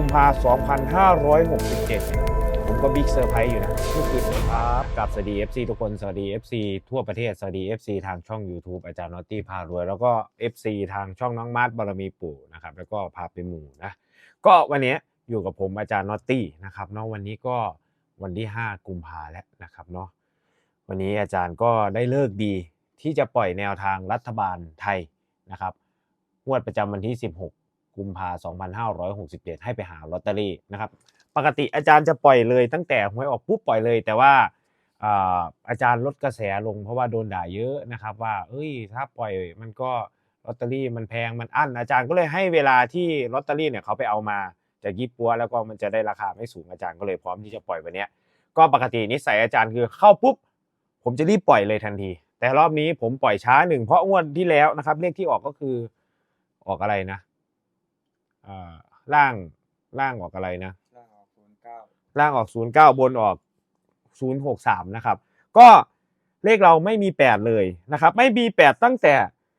กุมภาพันธ์2567 ผมก็บิ๊กเซอร์ไพรส์อยู่นะเมื่อคืนครับกับสวัสดี FC ทุกคน สวัสดี FC ทั่วประเทศ สวัสดี FC ทางช่อง YouTube อาจารย์นอตตี้พารวย แล้วก็ FC ทางช่องน้องมาร์ทบารมีปู่นะครับ แล้วก็พาไปหมู่นะ ก็วันนี้อยู่กับผมอาจารย์นอตตี้นะครับเนาะวันนี้ก็วันที่ 5 กุมภาแล้วนะครับเนาะวันนี้อาจารย์ก็ได้เลิกดีที่จะปล่อยแนวทางรัฐบาลไทยนะครับงวดประจำวันที่ 16 กุมภา2567 ให้ไปหาลอตเตอรี่นะครับปกติอาจารย์จะปล่อยเลยตั้งแต่หวยออกปุ๊บปล่อยเลย แต่ว่าอาอาจารย์ลดกระแสลงเพราะว่าโดนด่าเยอะนะครับว่าเอ้ยถ้าปล่อยมันก็ลอตเตอรี่มันแพงมันอั้นอาจารย์ก็เลยให้เวลาที่ลอตเตอรี่เนี่ยเขาไปเอามาจากยี่ปัวแล้วก็มันจะได้ราคาไม่สูงอาจารย์ก็เลยพร้อมที่จะปล่อยวันนี้ก็ปกตินิสัยอาจารย์คือเข้าปุ๊บผมจะรีบปล่อยเลยทันที แต่รอบนี้ผมปล่อยช้าหนึ่งเพราะงวดที่แล้วนะครับเลขที่ออกก็คือออกอะไรนะ อ่าล่างล่างออกอะไรนะล่างออกศูนย์เก้าล่างออก09บนออก063นะครับ ก็เลขเราไม่มี8เลยนะครับ ไม่มี8ตั้งแต่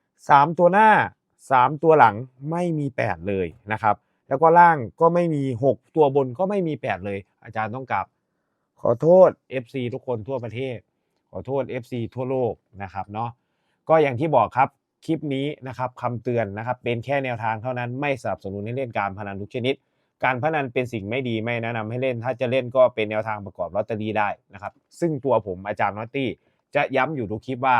3ตัวหน้า3ตัวหลังไม่มี8เลยนะครับ แล้วก็ล่างก็ไม่มี6ตัวบนก็ไม่มี8เลย อาจารย์ต้องกลับ ขอโทษ FC ทุกคนทั่วประเทศ ขอโทษ FC ทั่วโลกนะครับเนาะก็อย่างที่บอกครับ คลิปนี้นะครับคำเตือนนะครับ เป็นแค่แนวทางเท่านั้นไม่สนับสนุนให้เล่นการพนันทุกชนิด การพนันเป็นสิ่งไม่ดีไม่แนะนำให้เล่น ถ้าจะเล่นก็เป็นแนวทางประกอบลอตเตอรี่ได้นะครับ ซึ่งตัวผมอาจารย์นอตตี้จะย้ำอยู่ทุกคลิปว่า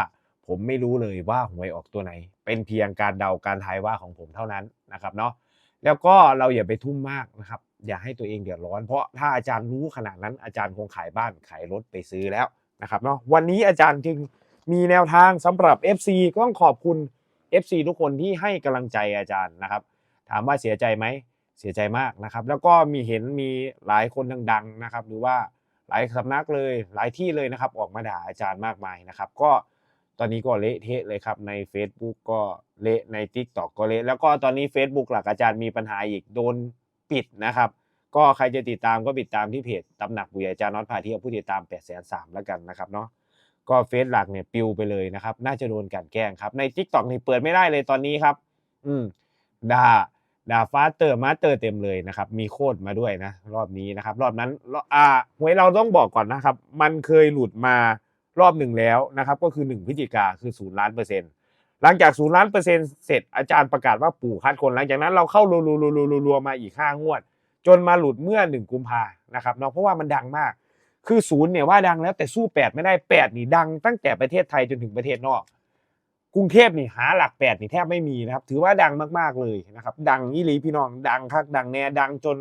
ผมไม่รู้เลยว่าหวยออกตัวไหน เป็นเพียงการเดาการทายว่าของผมเท่านั้นนะครับเนาะแล้วก็เราอย่าไปทุ่มมากนะครับ อย่าให้ตัวเองเดือดร้อน เพราะถ้าอาจารย์รู้ขนาดนั้นอาจารย์คงขายบ้านขายรถไปซื้อแล้วนะครับเนาะวันนี้อาจารย์จึง มีแนวทางสำหรับ FC ก็ต้องขอบคุณ FC ทุกคนที่ให้กำลังใจอาจารย์นะครับ ถามว่าเสียใจไหมเสียใจมากนะครับ แล้วก็มีเห็นมีหลายคนดังๆนะครับ หรือว่าหลายสำนักเลยหลายที่เลยนะครับ ออกมาด่าอาจารย์มากมายนะครับ ก็ตอนนี้ก็เละเทะเลยครับใน Facebook ก็เละใน TikTok ก็เละแล้วก็ตอนนี้ Facebook หลักอาจารย์มีปัญหาอีกโดนปิดนะครับ ก็ใครจะติดตามก็ติดตามที่เพจตำหนักบุญอาจารย์น็อตพาเที่ยวผู้ติดตาม8 3 0 0 0แล้วกันนะครับเนาะ ก็เฟซหลักเนี่ยปิวไปเลยนะครับ น่าจะโดนกลันแกล้งครับ ใน t ิ k t o k นี่เปิดไม่ได้เลยตอนนี้ครับ อืมด่าด่าฟ้าเตอร์มาเตอร์เต็มเลยนะครับ มีโคดมาด้วยนะ รอบนี้นะครับ รอบนั้นอ่าหวยเราต้องบอกก่อนนะครับ มันเคยหลุดมารอบหนึ่งแล้วนะครับ ก็คือ 1พฤศจิกาคือศูนย์ล้านเปอร์เซ็นต์หลังจากศูนย์ล้านเปอร์เซ็นต์เสร็จอาจารย์ประกาศว่าปู่คัดคนหลังจากนั้นเราเข้ารัวๆๆๆๆมาอีกห้างวด จนมาหลุดเมื่อ 1 กุมภานะครับเนาะเพราะว่ามันดังมาก คือศูนย์เนี่ยว่าดังแล้วแต่สู้แปดไม่ได้แปดนี่ดัง ตั้งแต่ประเทศไทยจนถึงประเทศนอก กรุงเทพนี่หาหลักแปดนี่แทบไม่มีนะครับ ถือว่าดังมากๆเลยนะครับ ดังนี่หลีพี่น้องดังคักดังแน่ดังจน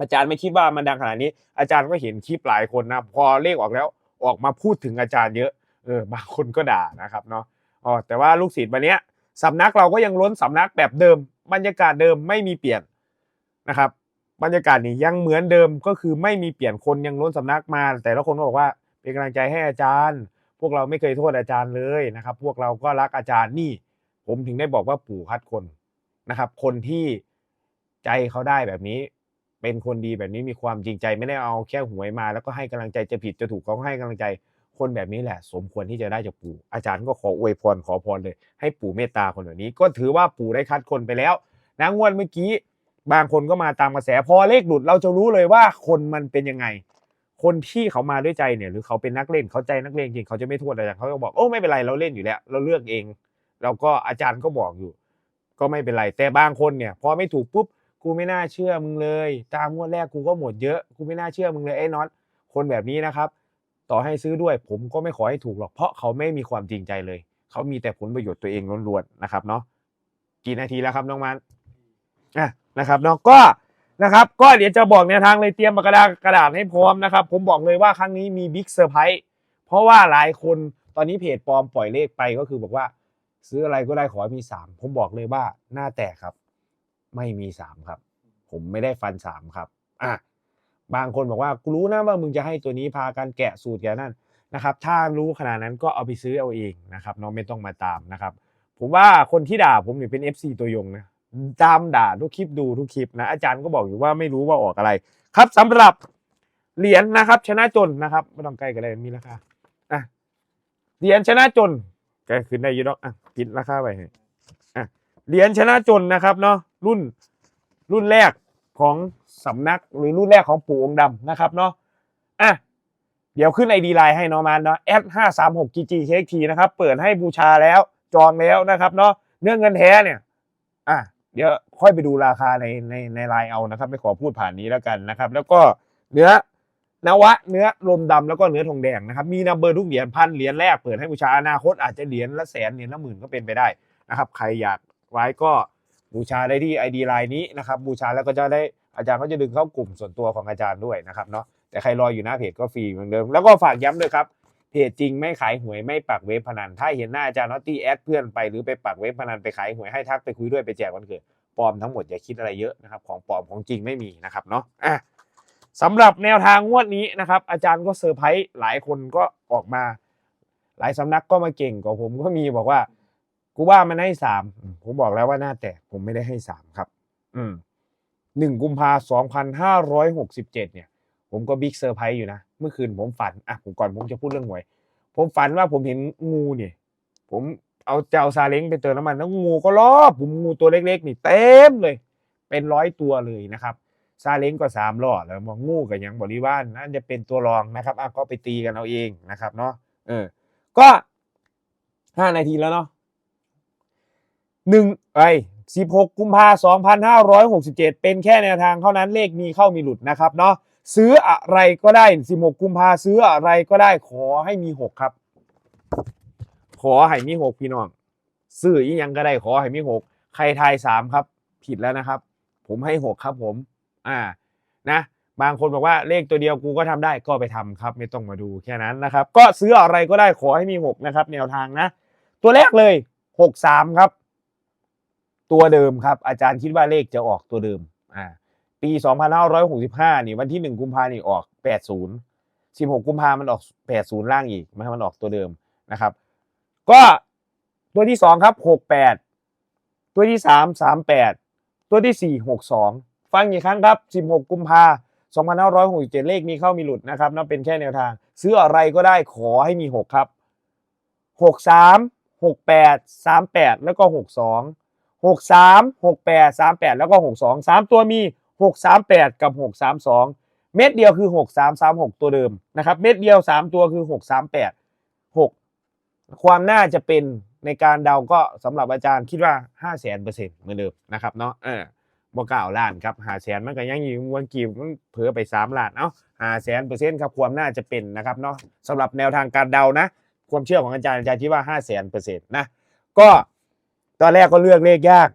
อาจารย์ไม่คิดว่ามันดังขนาดนี้ อาจารย์ก็เห็นคลิปหลายคนนะพอเลขออกแล้วออกมาพูดถึงอาจารย์เยอะเออบางคนก็ด่านะครับเนาะอ๋อแต่ว่าลูกศิษย์วันนี้สำนักเราก็ยังล้นสำนักแบบเดิมบรรยากาศเดิมไม่มีเปลี่ยนนะครับ บรรยากาศนี่ยังเหมือนเดิมก็คือไม่มีเปลี่ยนคนยังล้นสำนักมา แต่ละคนก็บอกว่าเป็นกำลังใจให้อาจารย์ พวกเราไม่เคยโทษอาจารย์เลยนะครับ พวกเราก็รักอาจารย์นี่ ผมถึงได้บอกว่าปู่คัดคนนะครับ คนที่ใจเขาได้แบบนี้ เป็นคนดีแบบนี้มีความจริงใจไม่ได้เอาแค่หวยมา แล้วก็ให้กำลังใจจะผิดจะถูกเขาก็ให้กำลังใจคนแบบนี้แหละ สมควรที่จะได้จากปู่อาจารย์ก็ขออวยพรขอพรเลย ให้ปู่เมตตาคนแบบนี้ ก็ถือว่าปู่ได้คัดคนไปแล้วนะงวดเมื่อกี้ บางคนก็มาตามกระแสพอเลขหลุดเราจะรู้เลยว่าคนมันเป็นยังไง คนที่เขามาด้วยใจเนี่ยหรือเขาเป็นนักเล่นเขาใจนักเล่นจริงเขาจะไม่โทษอาจารย์เขาก็บอกโอ้ไม่เป็นไรเราเล่นอยู่แล้ว เราเลือกเองเราก็อาจารย์ก็บอกอยู่ ก็ไม่เป็นไร แต่บางคนเนี่ยพอไม่ถูกปุ๊บกูไม่น่าเชื่อมึงเลย ตามงวดแรกกูก็หมดเยอะกูไม่น่าเชื่อมึงเลยไอ้น็อตคนแบบนี้นะครับ ต่อให้ซื้อด้วยผมก็ไม่ขอให้ถูกหรอกเพราะเขาไม่มีความจริงใจเลย เขามีแต่ผลประโยชน์ตัวเองล้วนๆนะครับเนาะกี่นาทีแล้วครับน้องมัน อะนะครับเนาะก็นะครับ ก็เดี๋ยวจะบอกแนวทางเลยเตรียมกกาดากระดาษให้พร้อมนะครับ ผมบอกเลยว่าครั้งนี้มีบิ๊กเซอร์ไพรส์เพราะว่าหลายคนตอนนี้เพจปลอมปล่อยเลขไปก็คือบอกว่า ซื้ออะไรก็ได้ขอให้มีสามผมบอกเลยว่าหน้าแตกครับ ไม่มีสามครับ ผมไม่ได้ฟันสามครับอะบางคนบอกว่ากูรู้นะว่ามึงจะให้ตัวนี้พากันแกะสูตรแกนั่นนะครับ ถ้ารู้ขนาดนั้นก็เอาไปซื้อเอาเองนะครับเนาะไม่ต้องมาตามนะครับ ผมว่าคนที่ด่าผมเนี่ยเป็น FC ตัวยงนะ ตามด่าทุกคลิปดูทุกคลิปนะอาจารย์ก็บอกอยู่ว่าไม่รู้ว่าออกอะไร ครับสำหรับเหรียญนะครับ ชนะจนนะครับไม่ต้องใกล้กันเลยมีราคาอะเหรียญชนะจนแกขึ้นได้อยูดอกอะปิดราคาไปให้อะเหรียญชนะจนนะครับเนาะรุ่นรุ่นแรกของสำนักหรือรุ่นแรกของปู่องค์ดำนะครับเนาะอะเดี๋ยวขึ้นไอดีไลน์ให้เนอมานเนาะแอดห้าสามหก GG KT นะครับ เปิดให้บูชาแล้วจองแล้วนะครับเนาะเนื้อเงินแท้เนี่ย อะ เดี๋ยวค่อยไปดูราคาในในในไลน์เอานะครับ ไม่ขอพูดผ่านนี้แล้วกันนะครับ แล้วก็เนื้อนวะ เนื้อลมดำแล้วก็เนื้อทองแดงนะครับ มีนัมเบอร์ทุกเหรียญพันเหรียญแรกเปิดให้บูชาอนาคตอาจจะเหรียญละแสนเหรียญละหมื่นก็เป็นไปได้นะครับ ใครอยากไว้ก็บูชาได้ที่ไอดีไลน์นี้นะครับ บูชาแล้วก็จะได้อาจารย์ก็จะดึงเข้ากลุ่มส่วนตัวของอาจารย์ด้วยนะครับเนาะแต่ใครรออยู่หน้าเพจก็ฟรีเหมือนเดิมแล้วก็ฝากย้ำด้วยครับ เพจจริงไม่ขายหวยไม่ปักเว็บพนัน ถ้าเห็นหน้าอาจารย์นอตตี้แอดเพื่อนไปหรือไปปักเว็บพนันไปขายหวยให้ทักไปคุยด้วยไปแจกวันเกิดปลอมทั้งหมดอย่าคิดอะไรเยอะนะครับของปลอมของจริงไม่มีนะครับเนาะอะสำหรับแนวทางงวดนี้นะครับ อาจารย์ก็เซอร์ไพรส์หลายคนก็ออกมา หลายสำนักก็มาเก่งกว่าผมก็มีบอกว่า กูว่ามันให้สามผมบอกแล้วว่าหน้าแตกผมไม่ได้ให้สามครับ อืมหนึ่งกุมภาสองพันห้าร้อยหกสิบเจ็ดเนี่ย ผมก็บิ๊กเซอร์ไพรส์อยู่นะ เมื่อคืนผมฝัน อะ ผมก่อนผมจะพูดเรื่องหวย ผมฝันว่าผมเห็นงูเนี่ย ผมเอาเจ้าซาเล้งไปเติมน้ำมันแล้วงูก็รอบผมงูตัวเล็กๆ นี่เต็มเลย เป็นร้อยตัวเลยนะครับ ซาเล้งก็สามล้อแล้วมองงูกับยังบริวารนั่นจะเป็นตัวรองนะครับอะก็ไปตีกันเอาเองนะครับเนาะ เออ ก็ห้านาทีแล้วเนาะหนึ่งไอสิบหกกุมภาสองพันห้าร้อยหกสิบเจ็ดเป็นแค่แนวทางเท่านั้นเลขมีเข้ามีหลุดนะครับเนาะ ซื้ออะไรก็ได้สิบหกกุมภาซื้ออะไรก็ได้ขอให้มีหกครับ ขอให้มีหกพี่น้อง ซื้ออียังก็ได้ขอให้มีหกใครทายสามครับ ผิดแล้วนะครับ ผมให้หกครับผม อ่านะบางคนบอกว่าเลขตัวเดียวกูก็ทำได้ก็ไปทำครับ ไม่ต้องมาดูแค่นั้นนะครับ ก็ซื้ออะไรก็ได้ขอให้มีหกนะครับ แนวทางนะ ตัวแรกเลยหกสามครับ ตัวเดิมครับ อาจารย์คิดว่าเลขจะออกตัวเดิมอ่า ปี 2565 นี่วันที่ 1 กุมภานี่ออก 80 16 กุมภามันออก 80 ล่างอีกมันมันออกตัวเดิมนะครับ ก็ตัวที่ 2 ครับ 68 ตัวที่ 3 38 ตัวที่ 4 62 ฟังอีกครั้งครับ 16 กุมภา2567 เลขมีเข้ามีหลุดนะครับนั่นเป็นแค่แนวทาง ซื้ออะไรก็ได้ขอให้มี 6 ครับ 63 68 38 แล้วก็ 62 63 68 38 แล้วก็ 62 3 ตัวมี 638กับ632เม็ดเดียวคือ6336ตัวเดิมนะครับ เม็ดเดียว3ตัวคือ638 6ความน่าจะเป็นในการเดาก็สำหรับอาจารย์คิดว่า5 0 0 0 0 0เปอร์เซ็นต์เหมือนเดิมนะครับเนาะเออบ่กล่าวล้านครับหาแสนมันก็ยังอยู่วันกี่มันเผือไป3ล้านเอ้าหาแสนเปอร์เซ็นต์ครับความน่าจะเป็นนะครับเนาะสำหรับแนวทางการเดานะ ความเชื่อของอาจารย์อาจารย์คิดว่า5 0 0 0 0 0เปอร์เซ็นต์นะก็ตอนแรกก็เลือกเลขยาก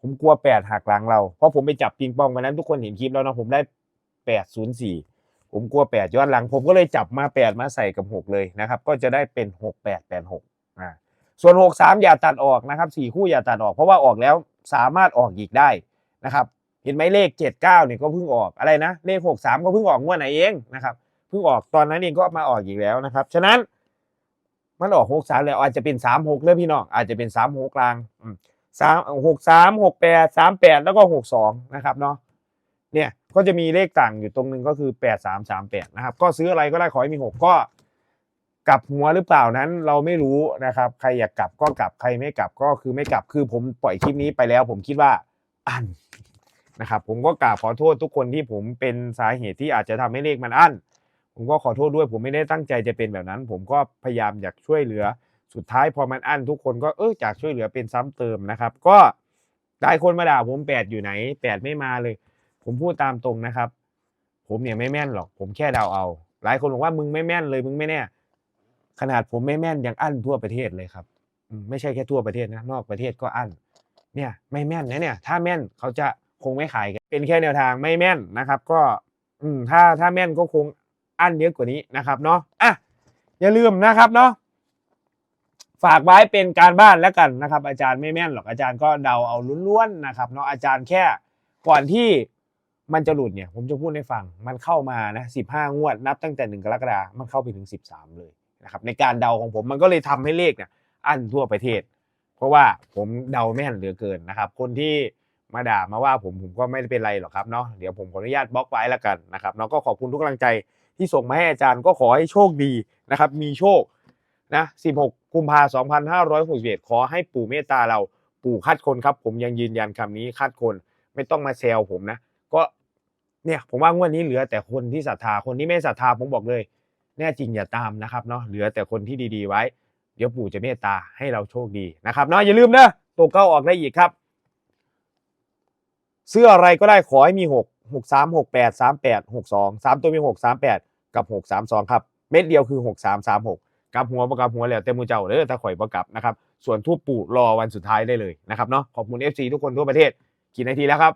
ผมกลัวแปดหักหลังเรา เพราะผมไปจับปิงปองวันนั้นทุกคนเห็นคลิปแล้วนะผมได้แปดศูนย์สี่ผมกลัวแปดย้อนหลัง ผมก็เลยจับมาแปดมาใส่กับหกเลยนะครับ ก็จะได้เป็นหกแปดแปดหกอ่าส่วนหกสามอย่าตัดออกนะครับสี่คู่อย่าตัดออก เพราะว่าออกแล้วสามารถออกอีกได้นะครับ เห็นไหมเลขเจ็ดเก้าเนี่ยก็เพิ่งออกอะไรนะเลขหกสามก็เพิ่งออกงวดไหนเองนะครับเพิ่งออกตอนนั้นเองก็มาออกอีกแล้วนะครับ ฉะนั้นมันออกหกสามแล้วอาจจะเป็นสามหกเลยพี่น้องอาจจะเป็นสามหกกลางอืม สามหกสามหกแปดสามแปดแล้วก็หกสองนะครับเนาะเนี่ยก็จะมีเลขต่างอยู่ตรงนึงก็คือแปดสามสามแปดนะครับ ก็ซื้ออะไรก็ได้ขอให้มีหกก็กลับหัวหรือเปล่านั้นเราไม่รู้นะครับ ใครอยากกลับก็กลับใครไม่กลับก็คือไม่กลับคือผมปล่อยคลิปนี้ไปแล้ว ผมคิดว่าอันนะครับผมก็กราบขอโทษทุกคนที่ผมเป็นสาเหตุที่อาจจะทำให้เลขมันอั้น ผมก็ขอโทษด้วยผมไม่ได้ตั้งใจจะเป็นแบบนั้น ผมก็พยายามอยากช่วยเหลือ สุดท้ายพอมันอั้นทุกคนก็เออจากช่วยเหลือเป็นซ้ำเติมนะครับ ก็หลายคนมาด่าผมแปดอยู่ไหนแปดไม่มาเลย ผมพูดตามตรงนะครับ ผมเนี่ยไม่แม่นหรอก ผมแค่เดาเอา หลายคนบอกว่ามึงไม่แม่นเลยมึงไม่แน่ ขนาดผมไม่แม่นยังอั้นทั่วประเทศเลยครับไม่ใช่แค่ทั่วประเทศนะนอกประเทศก็อั้นเนี่ยไม่แม่นนะเนี่ย ถ้าแม่นเขาจะคงไม่ขายกันเป็นแค่แนวทางไม่แม่นนะครับ ก็ อืมถ้าถ้าแม่นก็คงอั้นเยอะกว่านี้นะครับ เนาะอะอย่าลืมนะครับเนาะ ฝากไว้เป็นการบ้านแล้วกันนะครับ อาจารย์ไม่แม่นหรอกอาจารย์ก็เดาเอาล้วนๆนะครับเนาะอาจารย์แค่ก่อนที่มันจะหลุดเนี่ย ผมจะพูดให้ฟัง มันเข้ามานะสิบห้างวดนับตั้งแต่หนึ่งกรกฎาคมมันเข้าไปถึงสิบสามเลยนะครับในการเดาของผมมันก็เลยทำให้เลขเนี่ยอั้นทั่วประเทศ เพราะว่าผมเดาแม่นเหลือเกินนะครับ คนที่มาด่ามาว่าผมผมก็ไม่ได้เป็นไรหรอกครับเนาะเดี๋ยวผมขออนุญาตบล็อกไว้แล้วกันนะครับเนาะก็ขอบคุณทุกกำลังใจที่ส่งมาให้อาจารย์ก็ขอให้โชคดีนะครับ มีโชคนะ16กุ มภาพันธ์2561 ขอให้ปู่เมตตาเราปู่คัดคนครับ ผมยังยืนยันคำนี้คัดคนไม่ต้องมาแซวผมนะ ก็เนี่ยผมว่างวดนี้เหลือแต่คนที่ศรัทธาคนที่ไม่ศรัทธาผมบอกเลย แน่จริงอย่าตามนะครับเนาะเหลือแต่คนที่ดีๆไว้ เดี๋ยวปู่จะเมตตาให้เราโชคดีนะครับเนาะอย่าลืมนะตัวเก้าออกได้อีกครับซื้ออะไรก็ได้ขอให้มีหกหกสามหกแปดสามแปดหกสองสามตัวมีหกสามแปดกับหกสามสองครับ เม็ดเดียวคือหกสามสามห กลับหัวประกับหัวแล้วเต็มมือเจ้าเด้อถ้าข่อยประกับนะครับ ส่วนทูปปู่รอวันสุดท้ายได้เลยนะครับเนาะขอบคุณ FC ทุกคนทั่วประเทศกี่นาทีแล้วครับ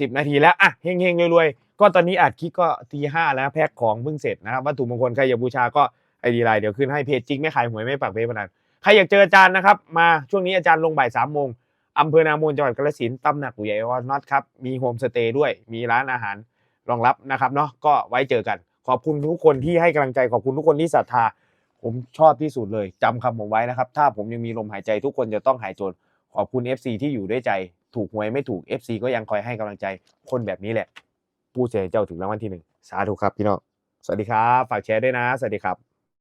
สิบนาทีแล้วอะเฮงเฮงๆรวยๆก็ตอนนี้อัดคลิปก็ตีห้าแล้วแพ็คของเพิ่งเสร็จนะครับวัตถุมงคลใครอยากบูชาก็ไอดีไลน์เดี๋ยวขึ้นให้เพจจริงไม่ขายหวยไม่ปักเว็บพนันใครอยากเจออาจารย์นะครับ มาช่วงนี้อาจารย์ลงบ่ายสามโมงอำเภอนาโมนจังหวัดกาฬสินธุ์ตำหนักปู่ใหญ่ออนน็อตครับมีโฮมสเตย์ด้วยมีร้านอาหารรองรับนะครับเนาะก็ไว้เจอกัน ขอบคุณทุกคนที่ให้กำลังใจขอบคุณทุกคนที่ศรัทธา ผมชอบที่สุดเลยจำคำผมไว้นะครับ ถ้าผมยังมีลมหายใจทุกคนจะต้องหายจน ขอบคุณ FC ที่อยู่ด้วยใจ ถูกหวยไม่ถูก FC ก็ยังคอยให้กำลังใจ คนแบบนี้แหละ ผู้เสียเจ้าถึงรางวัลที่หนึ่งสาธุครับพี่น้องสวัสดีครับ ฝากแชร์ด้วยนะ สวัสดีครับ